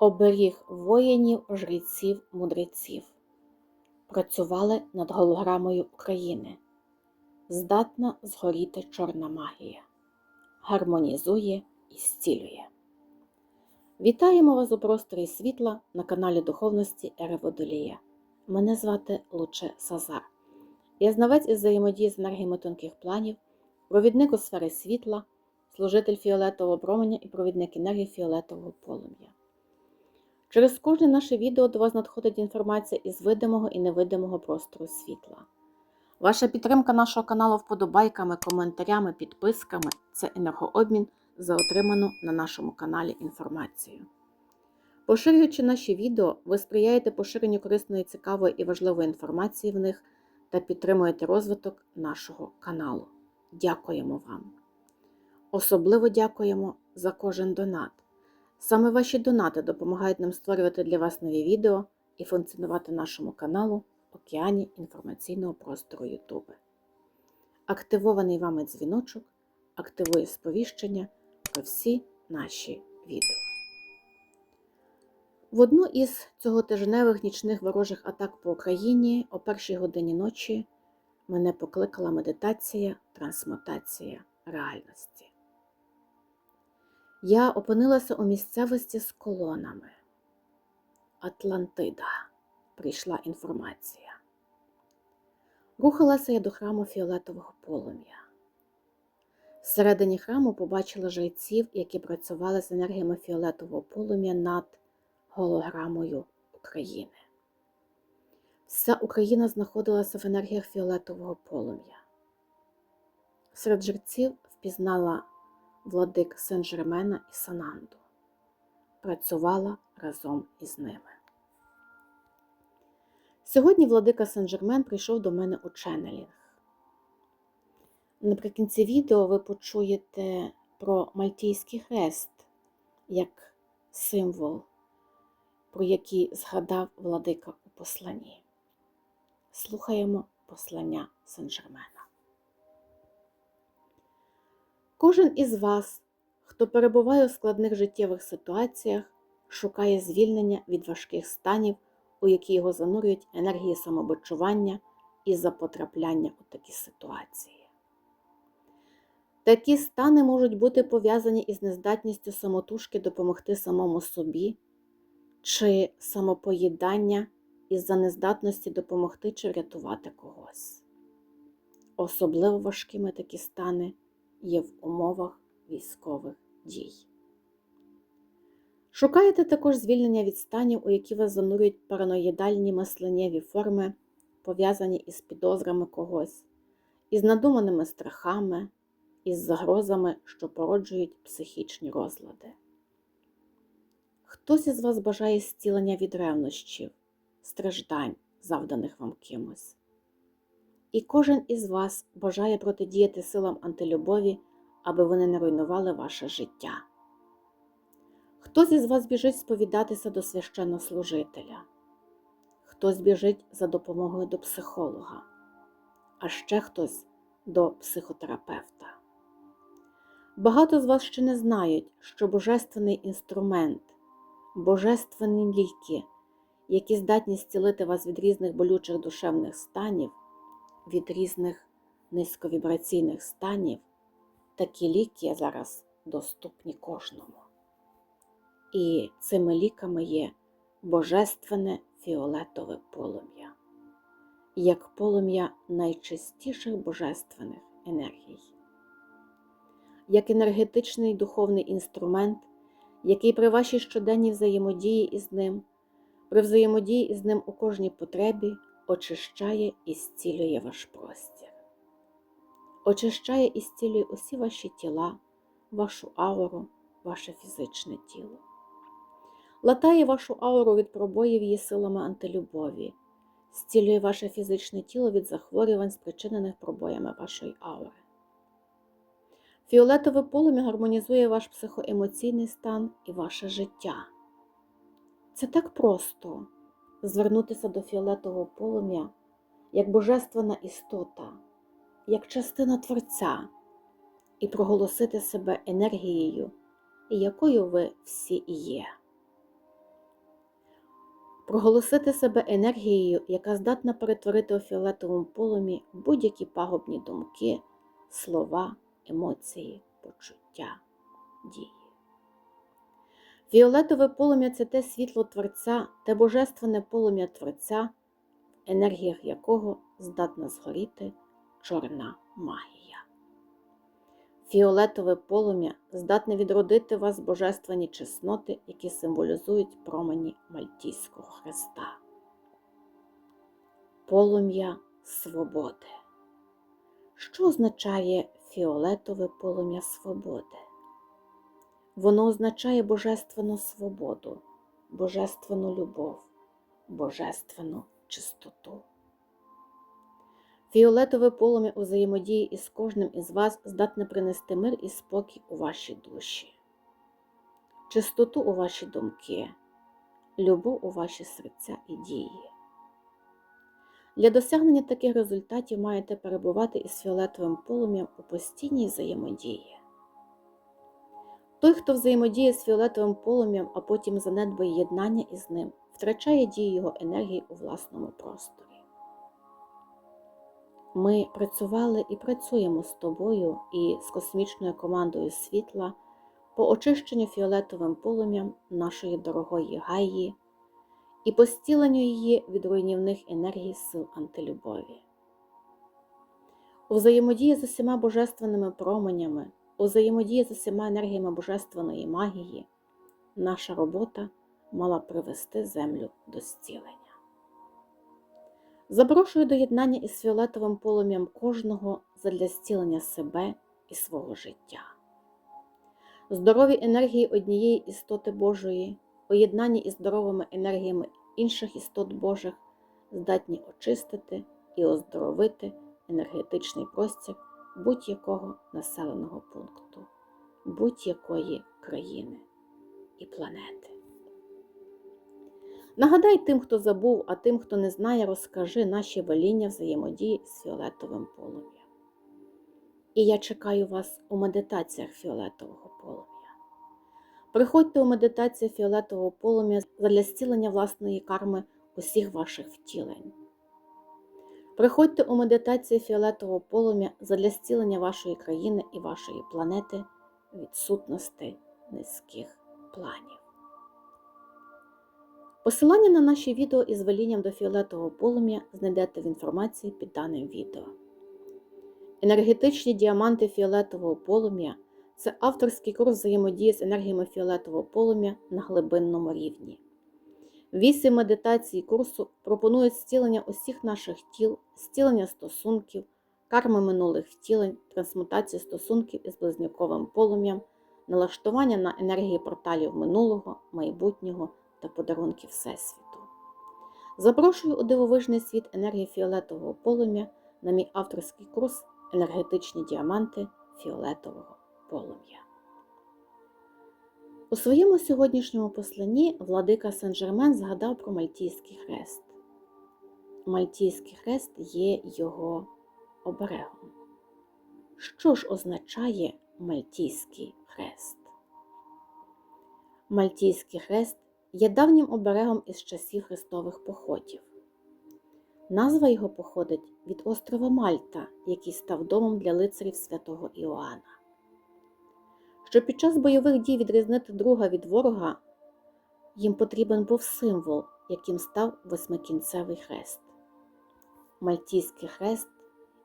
оберіг воїнів, жреців, мудреців. Працювали над голограмою України. Здатна згоріти чорна магія. Гармонізує і зцілює. Вітаємо вас у просторі світла на каналі Духовності Ери Водолія. Мене звати Луче Сазар. Я знавець із взаємодії з енергіями тонких планів, провідник у сфери світла, служитель фіолетового променя і провідник енергії фіолетового полум'я. Через кожне наше відео до вас надходить інформація із видимого і невидимого простору світла. Ваша підтримка нашого каналу вподобайками, коментарями, підписками це енергообмін за отриману на нашому каналі інформацію. Поширюючи наші відео, ви сприяєте поширенню корисної, цікавої і важливої інформації в них та підтримуєте розвиток нашого каналу. Дякуємо вам! Особливо дякуємо за кожен донат. Саме ваші донати допомагають нам створювати для вас нові відео і функціонувати нашому каналу океані інформаційного простору Ютуби. Активований вами дзвіночок активує сповіщення про всі наші відео. В одну із цьоготижневих нічних ворожих атак по Україні о першій годині ночі мене покликала медитація, трансмутація реальності. Я опинилася у місцевості з колонами. Атлантида прийшла інформація. Рухалася я до храму фіолетового полум'я. Всередині храму побачила жреців, які працювали з енергіями фіолетового полум'я над голограмою України. Вся Україна знаходилася в енергіях фіолетового полум'я. Серед жреців впізнала владик Сен-Жермена і Сананду. Працювала разом із ними. Сьогодні владика Сен-Жермен прийшов до мене у ченнелінг. Наприкінці відео ви почуєте про Мальтійський хрест як символ, про який згадав владика у посланні. Слухаємо послання Сен-Жермена. Кожен із вас, хто перебуває у складних життєвих ситуаціях, шукає звільнення від важких станів, у які його занурюють енергії самобочування і за потрапляння у такі ситуації. Такі стани можуть бути пов'язані із нездатністю самотужки допомогти самому собі, чи самопоїдання із-за нездатності допомогти чи врятувати когось. Особливо важкими такі стани є в умовах військових дій. Шукаєте також звільнення від станів, у які вас занурюють параноїдальні мисленнєві форми, пов'язані із підозрами когось, із надуманими страхами, із загрозами, що породжують психічні розлади. Хтось із вас бажає зцілення від ревнощів, страждань, завданих вам кимось. І кожен із вас бажає протидіяти силам антилюбові, аби вони не руйнували ваше життя. Хтось із вас біжить сповідатися до священнослужителя, хтось біжить за допомогою до психолога, а ще хтось до психотерапевта. Багато з вас ще не знають, що божественний інструмент, божественні ліки, які здатні зцілити вас від різних болючих душевних станів, від різних низьковібраційних станів, такі ліки зараз доступні кожному. І цими ліками є божественне фіолетове полум'я, як полум'я найчистіших божественних енергій, як енергетичний духовний інструмент, який при вашій щоденній взаємодії із ним, при взаємодії із ним у кожній потребі очищає і зцілює ваш простір, очищає і зцілює усі ваші тіла, вашу ауру, ваше фізичне тіло латає вашу ауру від пробоїв її силами антилюбові, зцілює ваше фізичне тіло від захворювань, спричинених пробоями вашої аури. Фіолетове полум'я гармонізує ваш психоемоційний стан і ваше життя. Це так просто звернутися до фіолетового полум'я як божественна істота, як частина Творця, і проголосити себе енергією, якою ви всі є. проголосити себе енергією, яка здатна перетворити у фіолетовому полум'ї будь-які пагубні думки, слова, емоції, почуття, дії. Фіолетове полум'я це те світло Творця, те божественне полум'я Творця, в енергіях якого здатна згоріти чорна магія. Фіолетове полум'я здатне відродити вас божественні чесноти, які символізують промені Мальтійського Христа. Полум'я свободи. Що означає фіолетове полум'я свободи? Воно означає божественну свободу, божественну любов, божественну чистоту. Фіолетове полум'я у взаємодії із кожним із вас здатне принести мир і спокій у ваші душі, чистоту у ваші думки, любов у ваші серця і дії. Для досягнення таких результатів маєте перебувати із фіолетовим полум'ям у постійній взаємодії. Той, хто взаємодіє з фіолетовим полум'ям, а потім занедбає єднання із ним, втрачає дію його енергії у власному просторі. Ми працювали і працюємо з тобою і з космічною командою світла по очищенню фіолетовим полум'ям нашої дорогої Гаї і по стіленню її від руйнівних енергій сил антилюбові. У взаємодії з усіма божественними променями, у взаємодії з усіма енергіями божественної магії, наша робота мала привести землю до зцілення. Запрошую до єднання із фіолетовим полум'ям кожного задля зцілення себе і свого життя. Здорові енергії однієї істоти Божої, у єднанні із здоровими енергіями інших істот Божих здатні очистити і оздоровити енергетичний простір будь-якого населеного пункту, будь-якої країни і планети. Нагадай тим, хто забув, а тим, хто не знає, розкажи наші воління взаємодії з фіолетовим полум'ям. І я чекаю вас у медитаціях фіолетового полум'я. Приходьте у медитацію фіолетового полум'я для зцілення власної карми усіх ваших втілень. Приходьте у медитацію фіолетового полум'я задля зцілення вашої країни і вашої планети відсутності низьких планів. Посилання на наші відео із велінням до фіолетового полум'я знайдете в інформації під даним відео. Енергетичні діаманти фіолетового полум'я це авторський курс взаємодії з енергіями фіолетового полум'я на глибинному рівні. Вісім медитацій курсу пропонують зцілення усіх наших тіл, зцілення стосунків, карми минулих втілень, трансмутацію стосунків із близнюковим полум'ям, налаштування на енергії порталів минулого, майбутнього та подарунки Всесвіту. Запрошую у дивовижний світ енергії фіолетового полум'я на мій авторський курс Енергетичні діаманти фіолетового полум'я. У своєму сьогоднішньому посланні владика Сен-Жермен згадав про Мальтійський хрест. Мальтійський хрест є його оберегом. Що ж означає Мальтійський хрест? Мальтійський хрест є давнім оберегом із часів хрестових походів. Назва його походить від острова Мальта, який став домом для лицарів святого Іоанна. Щоб під час бойових дій відрізнити друга від ворога, їм потрібен був символ, яким став восьмикінцевий хрест. Мальтійський хрест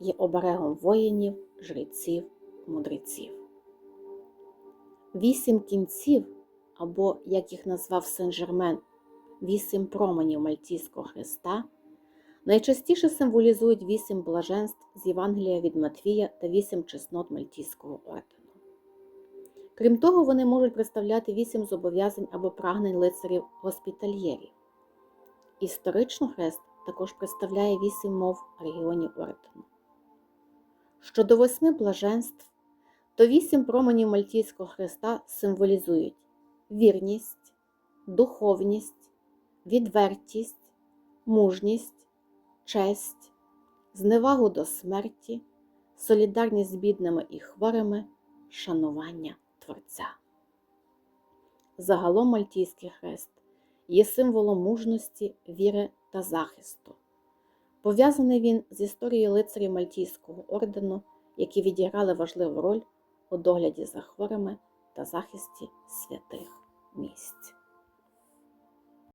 є оберегом воїнів, жреців, мудреців. Вісім кінців або, як їх назвав Сен-Жермен, вісім променів Мальтійського Христа, найчастіше символізують вісім блаженств з Євангелія від Матвія та вісім чеснот Мальтійського ордену. Крім того, вони можуть представляти вісім зобов'язань або прагнень лицарів госпітальєрів. Історично хрест також представляє вісім мов регіонів ордену. Щодо восьми блаженств, то вісім променів Мальтійського хреста символізують вірність, духовність, відвертість, мужність, честь, зневагу до смерті, солідарність з бідними і хворими, шанування Творця. Загалом Мальтійський хрест є символом мужності, віри та захисту. Пов'язаний він з історією лицарів Мальтійського ордену, які відіграли важливу роль у догляді за хворими та захисті святих місць.